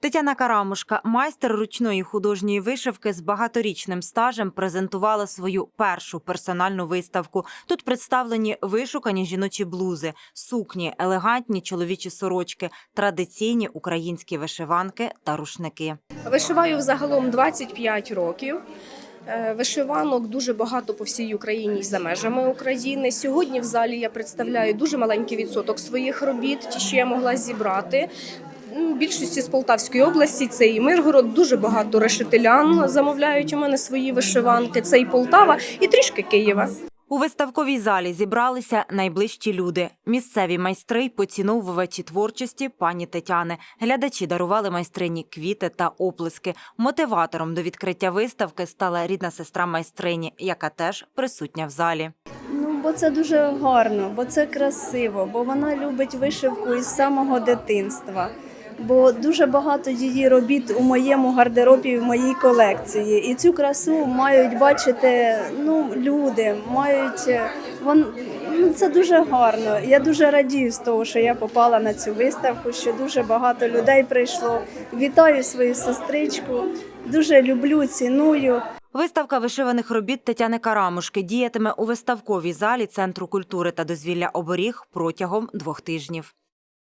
Тетяна Карамушка, майстер ручної художньої вишивки з багаторічним стажем, презентувала свою першу персональну виставку. Тут представлені вишукані жіночі блузи, сукні, елегантні чоловічі сорочки, традиційні українські вишиванки та рушники. Вишиваю взагалом 25 років. Е, Вишиванок дуже багато по всій Україні і за межами України. Сьогодні в залі я представляю дуже маленький відсоток своїх робіт, ті, що я могла зібрати. М, Більшості з Полтавської області це і Миргород. Дуже багато решетилян замовляють у мене свої вишиванки. Це і Полтава, і трішки Києва. У виставковій залі зібралися найближчі люди, місцеві майстри й поціновувачі творчості пані Тетяни. Глядачі дарували майстрині квіти та оплески. Мотиватором до відкриття виставки стала рідна сестра майстрині, яка теж присутня в залі. Ну, бо це дуже гарно, бо це красиво, бо вона любить вишивку із самого дитинства. Бо дуже багато її робіт у моєму гардеробі, в моїй колекції. І цю красу мають бачити ну, люди, мають е, вон, ну, це дуже гарно. Я дуже радію з того, що я попала на цю виставку, що дуже багато людей прийшло. Вітаю свою сестричку, дуже люблю, ціную. Виставка вишиваних робіт Тетяни Карамушки діятиме у виставковій залі Центру культури та дозвілля оберіг протягом двох тижнів.